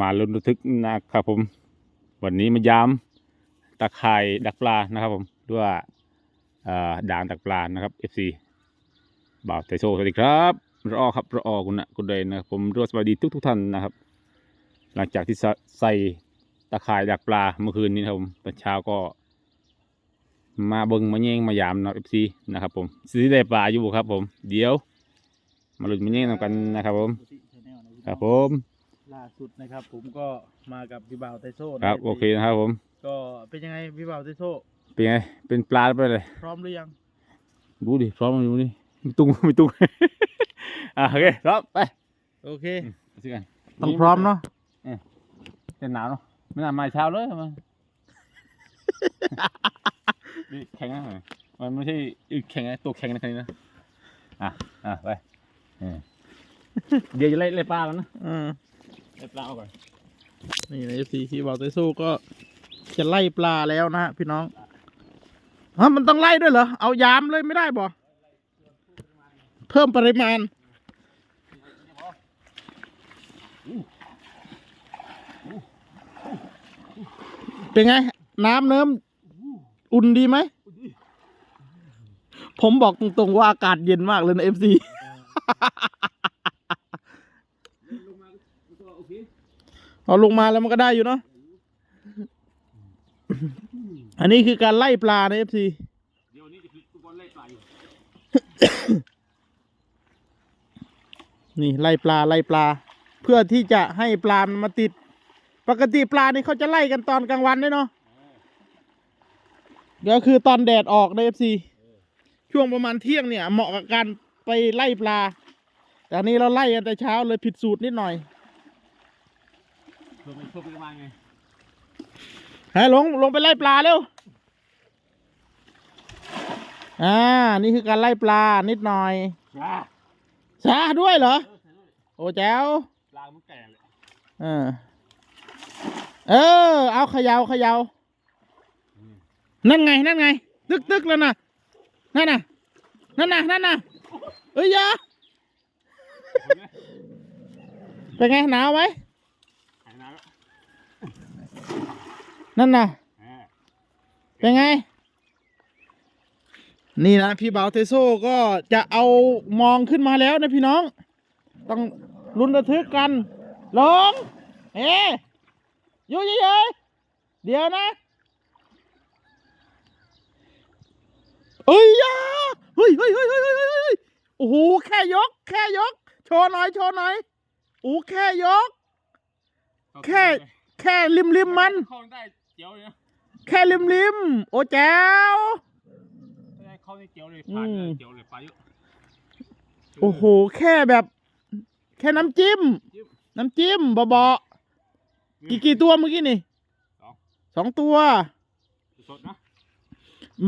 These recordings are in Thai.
มาลุ้นระทึกนะครับผม วันนี้มายามตะข่ายดักปลานะครับผมด้วยด่างดักปลานะครับ FC บ่าวไทโซสวัสดีครับรอครับรอคุณนะคุณเดนนะครับผมรวสวัสดีทุกทุกท่านนะครับ หลังจากที่ใส่ตะข่ายดักปลาเมื่อคืนนี้นะครับผมตอนเช้าก็มาเบิงมาแย่งมายามเนาะ FC นะครับผมซื้อได้ปลาอยู่ครับผม เดี๋ยว มาลุ้นมาแย่งกันนะครับผม ครับผม ล่าสุดนะครับ ผมก็มากับพี่บ่าวไทโซ่ครับโอเคนะครับผมก็เป็นยังไงพี่บ่าวไทโซ่เป็นไงเป็นปลาหรือเป็นอะไรพร้อมหรือยังดูดิพร้อมมาดูดิมีตุ้งมีตุ้งอะโอเคพร้อมไปโอเคไปซื้อกันต้องพร้อมเนาะจะหนาวเนาะไม่น่ามาเช้าเลยมานี่แข็งนะมันไม่ใช่อึแข็งนะตัวแข็งนะคันนี้นะอะอะไปเออเดี๋ยวจะไล่ไล่ปลาแล้วนะ ไล่ปลาก่อนนี่ในเอฟซีพี่บ่าวไทโซ่ก็จะไล่ปลาแล้วนะฮะพี่น้องฮะมันต้องไล่ด้วยเหรอ เอายามเลยไม่ได้บ่เพิ่มปริมาณเป็นไง น้ำเนิ้มอุ่นดีไหม ผมบอกตรงๆว่าอากาศเย็นมากเลยนะเอฟซี ลงมาก็โอเค เอาลงมาแล้วมันก็ได้อยู่เนาะ อันนี้คือการไล่ปลาในเอฟซีเดี๋ยวนี้จะทุกคนไล่ปลาอยู่ นี่ไล่ปลาไล่ปลา เพื่อที่จะให้ปลามันมาติด ปกติปลานี่เขาจะไล่กันตอนกลางวันด้วยเนาะเดี๋ยวคือตอนแดดออกในเอฟซีช่วงประมาณเที่ยงเนี่ย เหมาะกับการไปไล่ปลา แต่อันนี้เราไล่กันแต่เช้าเลยผิดสูตรนิดหน่อย เพิ่มไปเพิ่มไปประมาณไงฮะลงลงไปไล่ปลาเร็ว อ่า นี่คือการไล่ปลานิดหน่อยช้าช้าด้วยเหรอเออใช่ด้วยโอ้แจ๋วปลามันแก่เลยเออเออ เอาเขยาเขยานั่นไง นั่นไง ตึกตึกแล้วนะนั่นน่ะ นั่นน่ะ นั่นน่ะ เอ้ยอยาเห็นไหมเป็นไง หนาวไหม หายน้ำแล้ว นั่นน่ะอ่าเป็นไง นี่นะพี่บ่าวเทโซก็จะเอามองขึ้นมาแล้วนะพี่น้อง ต้องลุ้นระทึกกัน ลง เอ๊ะอยู่เฉยๆเดี๋ยวนะเอ้ยอยาเฮ้ยเฮ้ยเฮ้ยเฮ้ยเฮ้ยเฮ้ยเฮ้ยโอ้โห แค่ยก แค่ยก โชว์หน่อย โชว์หน่อยโอ้แค่ยก แค่ แค่ริมริมๆมันเข้าได้ เจียวเลยนะแค่ริมริมๆโอ้แจ๋วไม่ได้เข้าได้เจียวเลยปลาเยอืมอะเจียวเลยปลาเยอะโอ้โห แค่แบบ แค่น้ำจิ้ม น้ำจิ้มเบาๆกี่กี่ตัวเมื่อกี้นี่สองสองตัว สดนะ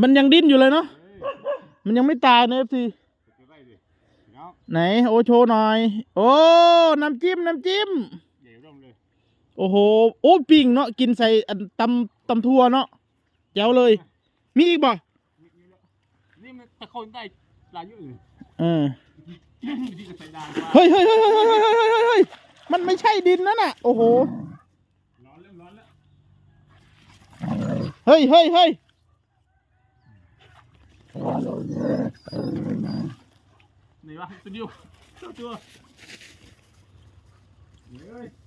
มันยังดิ้นอยู่เลยเนาะเฮ้ยมันยังไม่ตายนะเอฟซีสดไปได้ดิเนาะไหน โอโชว์หน่อย โอ้ น้ำจิ้ม น้ำจิ้มใหญ่ร่มเลย โอ้โห โอ้ปิ่งเนาะกินใส่อันตำตำทัวเนาะแจ๋วเลย มีอีกบ่นี่นี่แล้วนี่มันตะโคนได้ปลาเยอะเลยเออวิธีการใส่ดางปลาเฮ้ยเฮ้ยเฮ้ยเฮ้ยเฮ้ยเฮ้ยเฮ้ยเฮ้ยเฮ้ยมันไม่ใช่ดินนั่นน่ะ โอ้โห ร้อนแล้วร้อนแล้วเฮ้ยเฮ้ยเฮ้ยไหนวะตัวเดียวตัวตัวเฮ้ยเอา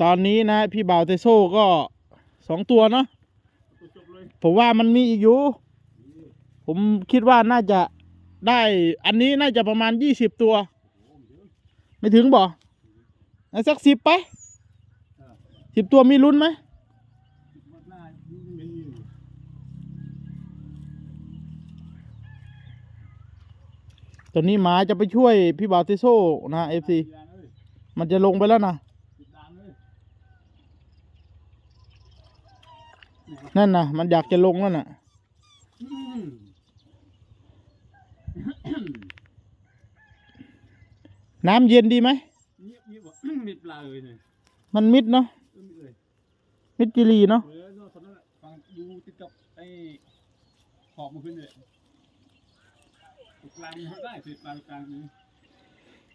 ตอนนี้นะพี่บ่าวเทโซ่ก็สองตัวเนาะผมว่ามันมีอีกอยู่ ผมคิดว่าน่าจะได้อันนี้น่าจะประมาณยี่สิบตัว ไม่ถึงบ่เอาสักสิบไปสิบตัวมีลุ้นไหมมันหน้าไม่มีอยู่ตอนนี้หมาจะไปช่วยพี่บาวเทโซ่นะเอฟซี มันจะลงไปแล้วนะติดดางเลยนั่นนะมันอยากจะลงแล้วน่ะอืมน้ำเย็นดีไหมเงียบเงียบว่ะมีปลาเลยเนี่ยมันมิดเนาะเออมีเลยมิดจิรีเนาะเออโน่นตอนนั้นแหละฟังดูติดกับไอ้ขอบมันขึ้นเลยตรงกลางมันได้ติดปลาตรงกลางนี้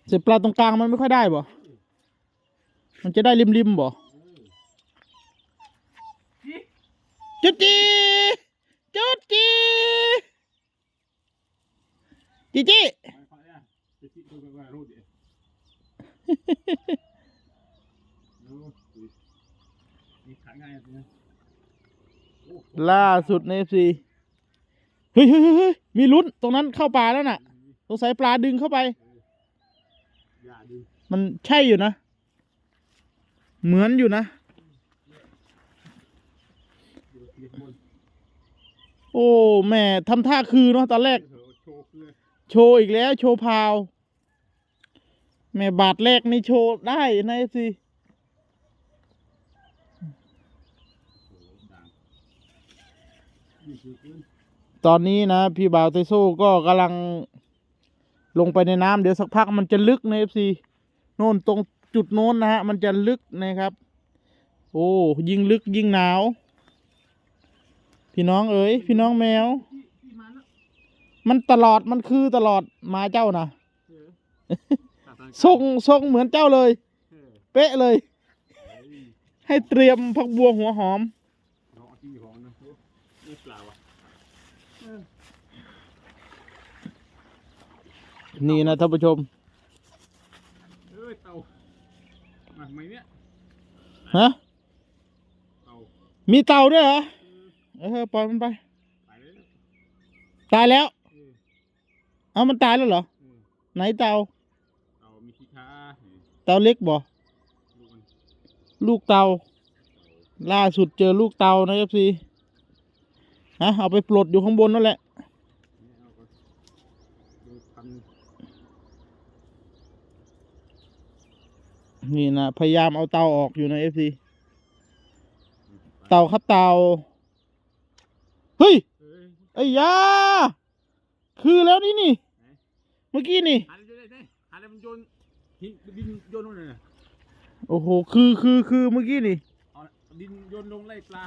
เสร็จปลาตรงกลางมันไม่ค่อยได้บ่ มันจะได้ริมริมบ่จุดจีจุดจีจีจีล่าสุดในเอฟซีเฮ้ยเฮ้ยเฮ้ยเฮ้ยมีลุ้น ตรงนั้นเข้าป่าแล้วน่ะสงสัยปลาดึงเข้าไป มันใช่อยู่นะ เหมือนอยู่นะ โอ้แม่ทำท่าคือเนาะตอนแรก โชว์อีกแล้ว โชว์พาว แม่บาทแรกนี่โชว์ได้ในเอฟซีตอนนี้นะ พี่บ่าวเตโซ่ก็กำลังลงไปในน้ำเดี๋ยวสักพักมันจะลึกในเอฟซีโน่นตรง จุดโน้นนะฮะมันจะลึกนะครับ โอ้ยิ่งลึกยิ่งหนาว พี่น้องเอ๋ยพี่น้องแมว มันตลอดมันคือตลอดหมาเจ้านะทรงทรงเหมือนเจ้าเลย เป๊ะเลย ให้เตรียมผักบัวหัวหอมนี่นะท่านผู้ชม เอ้ยเต่ามา ทำไมเนี่ยฮะเต่ามีเต่าด้วยเหรอเออปล่อยมันไปไปเลยตายแล้วเออเอามันตายแล้วเหรอเออไหนเต่าเต่ามีขี้ค้านี่เต่าเล็กบ่ลูกมันลูกเต่าล่าสุดเจอลูกเต่านะเอฟซีฮะเอาไปปลดอยู่ข้างบนนั่นแหละ นี่เอาไปดูพัน นี่นะพยายามเอาเต่าออกอยู่นะเอฟซีเต่าครับเต่าเฮ้ยเอ้ยไอ้ยาคือแล้วนี่นี่ เมื่อกี้นี่หาได้ได้หาได้มันโยนทิ้งดินโยนลงเลยนะโอ้โหคือคือคือเมื่อกี้นี่เอาดินโยนลงไล่ปลา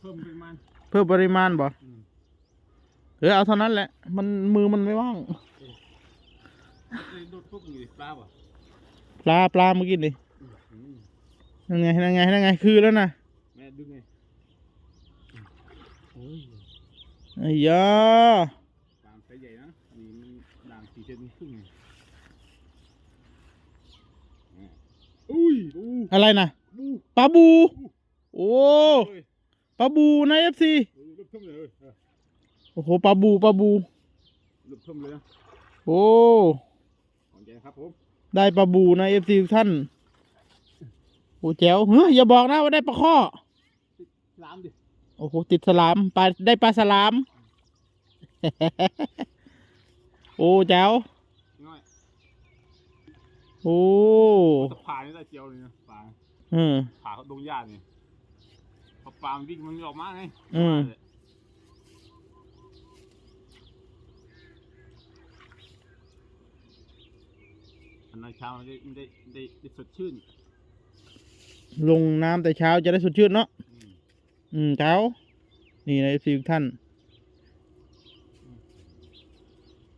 เพิ่มปริมาณเพิ่มปริมาณบ่อืมเออเอาเท่านั้นแหละ มันมือมันไม่ว่างเลยโดดปุ๊บอยู่ดิปลาป่ะ ปลาปลาเมื่อกี้นี่อืมนั่นไงนั่นไงนั่นไง คือแล้วนะแม่ดึงไงโอ้ยไอ้ยาปลาไซส์ใหญ่นะนี่มันด่างสี่เซนครึ่งไงอ่าอุ้ยอู้อะไรนะบูปลาบู โอ้เฮ้ยปลาบูในเอฟซีเออลุกเพิ่มเลยเว้ยเออโอ้โหปลาบูปลาบูลุกเพิ่มเลยนะโอ้ของแกครับผม ได้ปลาบูในเอฟซีท่านโอ้แจ๋วเฮ้ยอย่าบอกนะว่าได้ปลาข้อลามดิโอ้โหติดสลามปลาได้ปลาสลาม โอ้แจ๋วง่ายโอ้ถ้าผ่านี่ได้เจียวเลยนะปลาอืมผ่าเขาดงหญ้านี่พอปลามันวิ่งมันออกมาไงอืม อันนั้นเช้ามันได้ได้ได้ได้สดชื่นลงน้ำแต่เช้าจะได้สดชื่นเนาะ อืมอืมเช้า นี่ในเอฟซีท่านอ